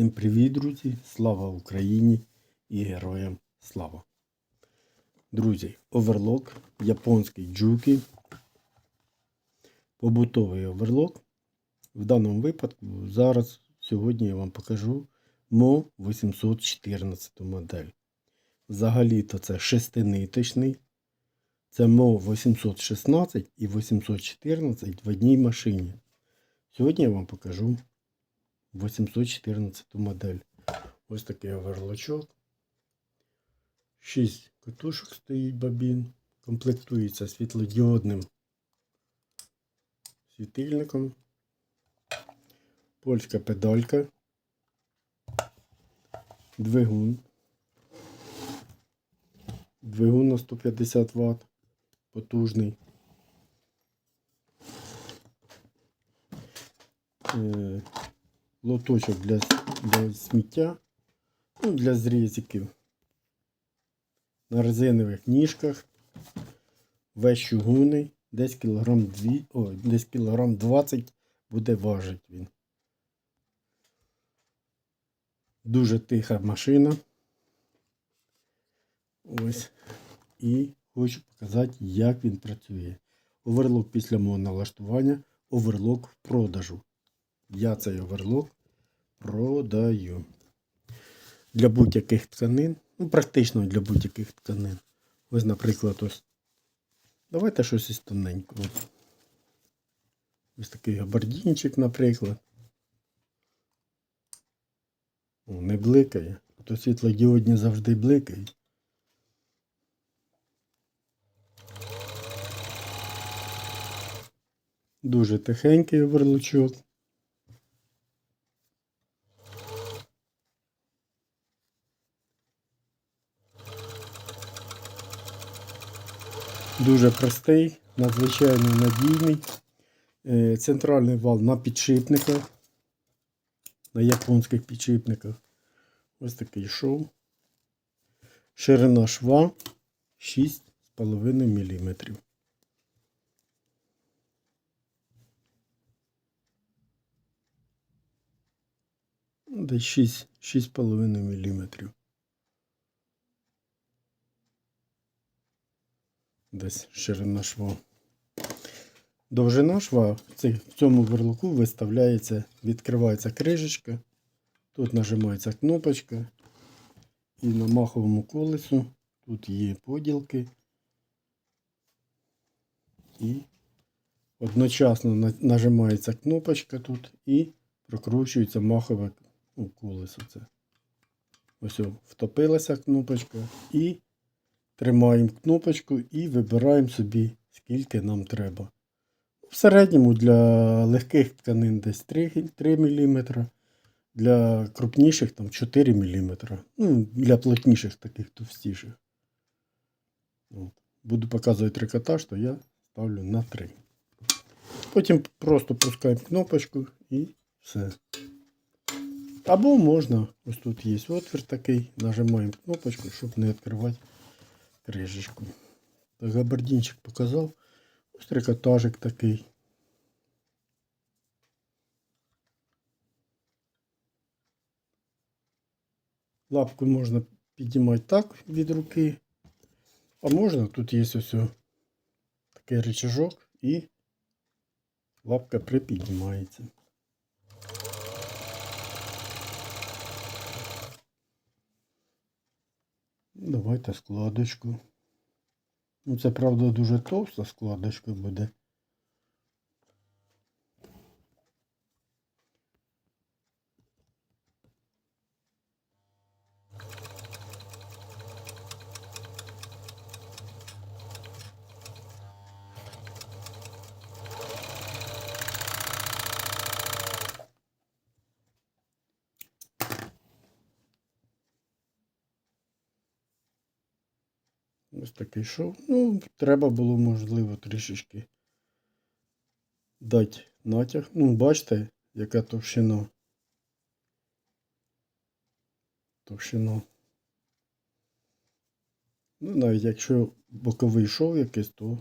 Всім привіт, друзі! Слава Україні і героям слава! Друзі, оверлок, японський джуки, побутовий оверлок. В даному випадку зараз сьогодні я вам покажу МО 814 модель. Взагалі-то це шестиниточний. Це МО 816 і 814 в одній машині. Сьогодні я вам покажу 814 модель. Ось такий оверлочок. 6 катушок стоїть бобін. Комплектується світлодіодним світильником. Польська педалька. Двигун. Двигун на 150 Вт. Потужний. Лоточок для, для сміття, ну, для зрізиків. На резинових ніжках. Весь чугунний, десь кілограм 2, о, десь кілограм 20 буде важить він. Дуже тиха машина. Ось. І хочу показати, як він працює. Оверлок після мого налаштування, оверлок в продажу. Я цей оверлок продаю. Для будь-яких тканин. Ну, практично для будь-яких тканин. Ось, наприклад, ось. Давайте щось із тоненького. Ось такий габардінчик, наприклад. О, не бликає. То світлодіодні завжди бликають. Дуже тихенький оверлучок. Дуже простий, надзвичайно надійний. Е, Центральний вал на підшипниках, на японських підшипниках. Ось такий шов. Ширина шва 6,5 мм. Десь 6,5 мм. Десь ширина шва. Довжина шва в цьому верлоку виставляється, відкривається кришечка. Тут нажимається кнопочка. І на маховому колесу тут є поділки. І одночасно нажимається кнопочка тут і прокручується махове колесо. Це. Ось втопилася кнопочка і тримаємо кнопочку і вибираємо собі, скільки нам треба. В середньому для легких тканин десь 3, 3 мм, для крупніших там 4 мм. Ну, для плотніших таких товстіших. От. Буду показувати трикотаж, то я ставлю на 3. Потім просто пускаємо кнопочку і все. Або можна, ось тут є отвір такий, нажимаємо кнопочку, щоб не відкривати кришечку. Так, габардинчик показав. Ось трикотажик такий. Лапку можна піднімати так від руки. А можна, тут є ось о такий рычажок і лапка припіднімається. Давайте складочку. Ну, це, правда, дуже товста складочка буде. Ось такий шов. Ну, треба було, можливо, трішечки дати натяг. Ну, бачите, яка товщина. Товщина. Ну, навіть якщо боковий шов якийсь, то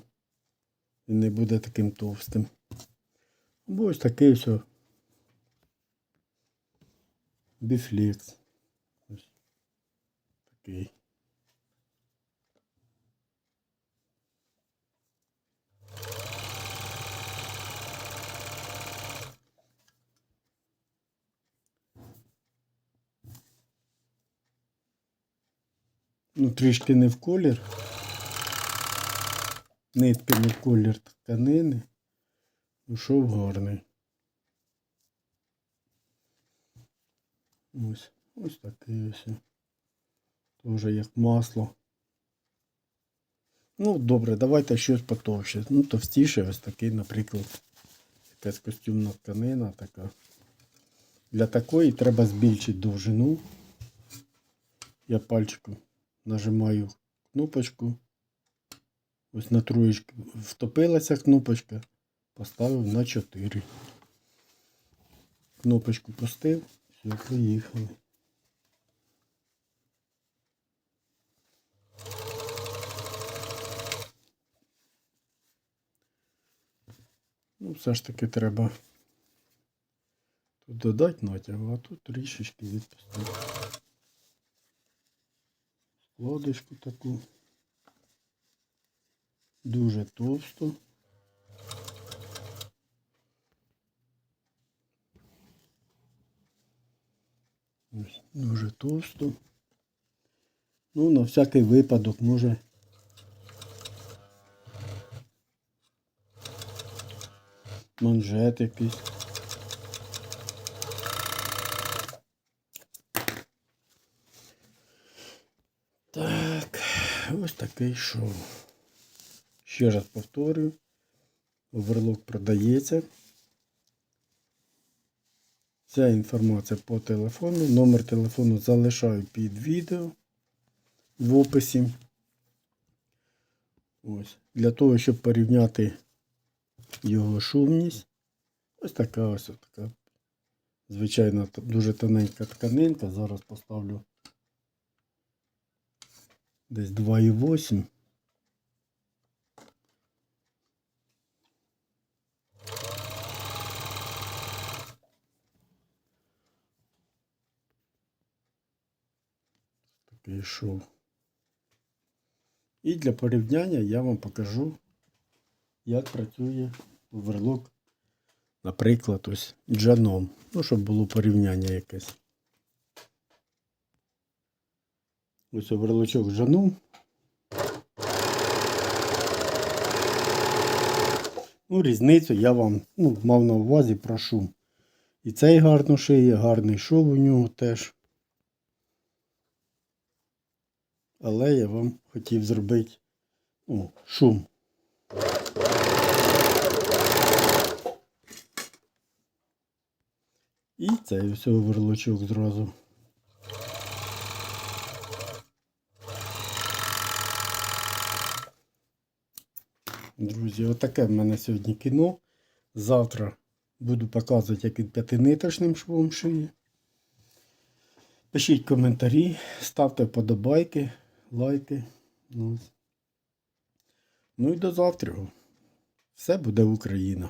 він не буде таким товстим. Або ось такий все. біфлекс. Ось такий. Ну, трішки не в колір. Нитки не в колір тканини. Ну, шов гарний. Ось, ось такий ось. Тоже як масло. Ну, добре, давайте щось потовще. Ну, товстіше, ось такий, наприклад, якась костюмна тканина така. Для такої треба збільшити довжину. Я пальчиком нажимаю кнопочку. Ось на троєчку втопилася кнопочка. Поставив на 4. Кнопочку пустив. Все, поїхали. Ну, все ж таки треба тут додати натягу, а тут трішечки відпустити. Складочку таку. Дуже товсту. Ось, дуже товсту. Ну, на всякий випадок може. Манжет якийсь. Так, ось такий шов. Ще раз повторюю. Оверлок продається. Ця інформація по телефону. Номер телефону залишаю під відео в описі. Ось. Для того, щоб порівняти його шумність. Ось така ось така. Звичайно, дуже тоненька тканинка. Зараз поставлю десь 2,8. Такий шов. І для порівняння я вам покажу, як працює оверлок, наприклад, ось джаном. Ну, щоб було порівняння якесь. Ось оверлочок джаном. Ну, різницю я вам ну, мав на увазі про шум. І цей гарно шиє, гарний шов у нього теж. Але я вам хотів зробити ну, шум. І цей ось оверлочок зразу. Друзі, отаке в мене сьогодні кіно. Завтра буду показувати, як він п'ятиниточним швом шиє. Пишіть коментарі, ставте вподобайки, лайки. Ну, ну і до завтра. Все буде Україна.